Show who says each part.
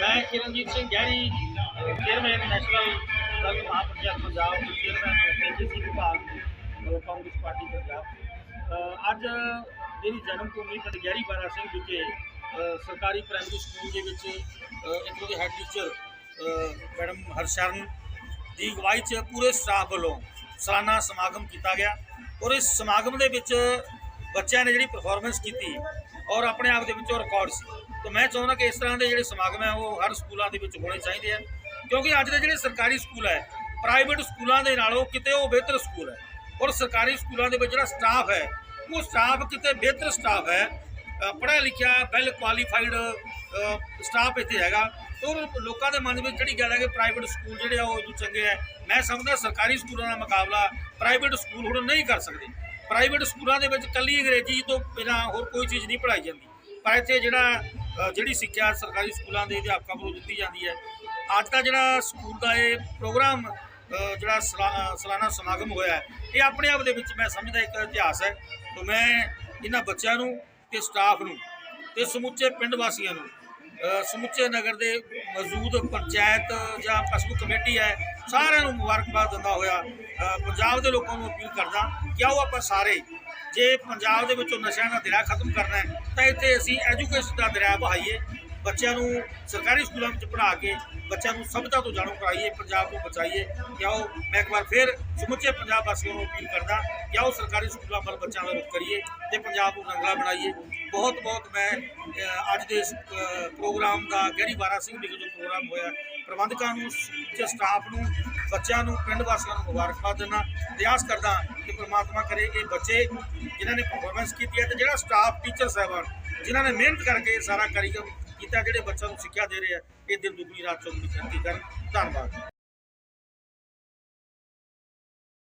Speaker 1: ਮੈਂ Kiranjit Singh Gehri chairman national Dal Mahapanchayat Punjab chairman KGC ਵਿਭਾਗ ਅਹ Congress party Punjab. ਅੱਜ ਮੇਰੀ ਜਨਮ ਭੂਮੀ ਪਿੰਡ ਬਾਰਾ ਸਿੰਘ ਵਿਖੇ ਸਰਕਾਰੀ ਪ੍ਰਾਇਮਰੀ ਸਕੂਲ ਦੇ ਵਿੱਚ, ਅਹ ਇੱਥੋਂ ਦੇ ਹੈੱਡ ਟੀਚਰ ਮੈਡਮ ਹਰਸ਼ਰਨ ਦੀ ਅਗਵਾਈ 'ਚ ਪੂਰੇ ਸਟਾਫ ਵੱਲੋਂ ਸਾਲਾਨਾ ਸਮਾਗਮ ਕੀਤਾ ਗਿਆ ਔਰ ਇਸ ਸਮਾਗਮ ਦੇ ਵਿੱਚ ਬੱਚਿਆਂ ਨੇ ਜਿਹੜੀ ਪਰਫਾਰਮੈਂਸ ਕੀਤੀ ਔਰ ਆਪਣੇ ਆਪ ਦੇ ਵਿੱਚੋਂ ਰਿਕਾਰਡ ਸੀ। ਤਾਂ ਮੈਂ ਚਾਹੁੰਦਾ ਕਿ ਇਸ ਤਰ੍ਹਾਂ ਦੇ ਜਿਹੜੇ ਸਮਾਗਮ ਹੈ, ਉਹ ਹਰ ਸਕੂਲਾਂ ਦੇ ਵਿੱਚ ਹੋਣੇ ਚਾਹੀਦੇ ਆ। ਕਿਉਂਕਿ ਅੱਜ ਦੇ ਜਿਹੜੇ ਸਰਕਾਰੀ ਸਕੂਲ ਹੈ ਪ੍ਰਾਈਵੇਟ ਸਕੂਲਾਂ ਦੇ ਨਾਲੋਂ ਕਿਤੇ ਉਹ ਬਿਹਤਰ ਸਕੂਲ ਹੈ। ਔਰ ਸਰਕਾਰੀ ਸਕੂਲਾਂ ਦੇ ਵਿੱਚ ਜਿਹੜਾ ਸਟਾਫ ਹੈ, ਉਹ ਸਟਾਫ ਕਿਤੇ ਬਿਹਤਰ ਸਟਾਫ ਹੈ। ਪੜ੍ਹਿਆ ਲਿਖਿਆ ਵੈਲ ਕੁਆਲੀਫਾਈਡ ਸਟਾਫ ਇੱਥੇ ਹੈਗਾ। ਔਰ ਲੋਕਾਂ ਦੇ ਮਨ ਵਿੱਚ ਜਿਹੜੀ ਗੱਲ ਹੈ ਕਿ ਪ੍ਰਾਈਵੇਟ ਸਕੂਲ ਜਿਹੜੇ ਆ, ਉਹ ਚੰਗੇ ਆ ਮੈਂ ਸਮਝਦਾ ਸਰਕਾਰੀ ਸਕੂਲਾਂ ਦਾ ਮੁਕਾਬਲਾ ਪ੍ਰਾਈਵੇਟ ਸਕੂਲ ਹੁਣ ਨਹੀਂ ਕਰ ਸਕਦੇ। ਪ੍ਰਾਈਵੇਟ ਸਕੂਲਾਂ ਦੇ ਵਿੱਚ ਕੱਲੀ ਅੰਗਰੇਜ਼ੀ ਤੋਂ ਬਿਨਾਂ ਹੋਰ ਕੋਈ ਚੀਜ਼ ਨਹੀਂ ਪੜ੍ਹਾਈ ਜਾਂਦੀ। ਪਰ ਇੱਥੇ ਜਿਹੜਾ ਜਿਹੜੀ ਸਿੱਖਿਆ ਸਰਕਾਰੀ ਸਕੂਲਾਂ ਦੇ ਅਧਿਆਪਕਾਂ ਵੱਲੋਂ ਦਿੱਤੀ ਜਾਂਦੀ ਹੈ। ਅੱਜ ਦਾ ਜਿਹੜਾ ਸਕੂਲ ਦਾ ਇਹ ਪ੍ਰੋਗਰਾਮ ਜਿਹੜਾ ਸਲਾ- ਸਾਲਾਨਾ ਸਮਾਗਮ ਹੋਇਆ ਇਹ ਆਪਣੇ ਆਪ ਦੇ ਵਿੱਚ ਮੈਂ ਸਮਝਦਾ ਇੱਕ ਇਤਿਹਾਸ ਹੈ ਤਾਂ ਮੈਂ ਇਹਨਾਂ ਬੱਚਿਆਂ ਨੂੰ ਤੇ ਸਟਾਫ ਨੂੰ ਤੇ ਸਮੁੱਚੇ ਪਿੰਡ ਵਾਸੀਆਂ ਨੂੰ ਸਮੁੱਚੇ ਨਗਰ ਦੇ ਮੌਜੂਦ ਪੰਚਾਇਤ ਜਾਂ ਪਸੂ ਕਮੇਟੀ ਹੈ, ਸਾਰਿਆਂ ਨੂੰ ਮੁਬਾਰਕਬਾਦ ਦਿੰਦਾ ਹੋਇਆ ਪੰਜਾਬ ਦੇ ਲੋਕਾਂ ਨੂੰ ਅਪੀਲ ਕਰਦਾ ਕਿ ਆਓ ਆਪਾਂ ਸਾਰੇ ਜੇ ਪੰਜਾਬ ਦੇ ਵਿੱਚੋਂ ਨਸ਼ਿਆਂ ਦਾ ਦਰਿਆ ਖਤਮ ਕਰਨਾ ਹੈ, ਤਾਂ ਇੱਥੇ ਅਸੀਂ ਐਜੂਕੇਸ਼ਨ ਦਾ ਦਰਿਆ ਬਹਾਈਏ, ਬੱਚਿਆਂ ਨੂੰ ਸਰਕਾਰੀ ਸਕੂਲਾਂ ਵਿੱਚ ਪੜ੍ਹਾ ਕੇ ਬੱਚਿਆਂ ਨੂੰ ਸਭਤਾ ਤੋਂ ਜਾਣੂ ਕਰਾਈਏ, ਪੰਜਾਬ ਨੂੰ ਬਚਾਈਏ। ਜਾਂ ਆਓ ਮੈਂ ਇੱਕ ਵਾਰ ਫਿਰ ਸਮੁੱਚੇ ਪੰਜਾਬ ਵਾਸੀਆਂ ਨੂੰ ਅਪੀਲ ਕਰਦਾ ਕਿ ਆਓ ਸਰਕਾਰੀ ਸਕੂਲਾਂ ਵੱਲ ਬੱਚਿਆਂ ਦਾ ਰੁਖ ਕਰੀਏ ਤੇ ਪੰਜਾਬ ਨੂੰ ਰੰਗਲਾ ਬਣਾਈਏ। ਬਹੁਤ ਬਹੁਤ ਮੈਂ ਅੱਜ ਦੇ ਇਸ ਪ੍ਰੋਗਰਾਮ ਦਾ ਗਹਿਰੀ ਬਾਰਾ ਸਿੰਘ ਵਿਖੇ ਜੋ ਪ੍ਰੋਗਰਾਮ ਹੋਇਆ, ਪ੍ਰਬੰਧਕਾਂ ਨੂੰ ਸਮੁੱਚੇ ਸਟਾਫ ਨੂੰ, ਬੱਚਿਆਂ ਨੂੰ, ਪਿੰਡ ਵਾਸੀਆਂ ਨੂੰ ਮੁਬਾਰਕਬਾਦ ਦਿੰਦਾ ਤੇ ਆਸ ਕਰਦਾ ਕਿ ਪ੍ਰਮਾਤਮਾ ਕਰੇ ਕਿ ਬੱਚੇ ਜਿਨ੍ਹਾਂ ਨੇ ਪਰਫਾਰਮੈਂਸ ਕੀਤੀ ਹੈ ਤੇ ਜਿਹੜਾ ਸਟਾਫ ਟੀਚਰ ਸਾਹਿਬਾਨ ਜਿਨ੍ਹਾਂ ਨੇ ਮਿਹਨਤ ਕਰਕੇ ਇਹ ਸਾਰਾ ਕਾਰਿਕਰਮ ਕੀਤਾ, ਜਿਹੜੇ ਬੱਚਿਆਂ ਨੂੰ ਸਿੱਖਿਆ ਦੇ ਰਹੇ ਆ, ਇਹ ਦਿਨ ਦੁਗਣੀ ਰਾਤ ਚੌਗੁਣੀ ਤਰੱਕੀ ਕਰਨ। ਧੰਨਵਾਦ।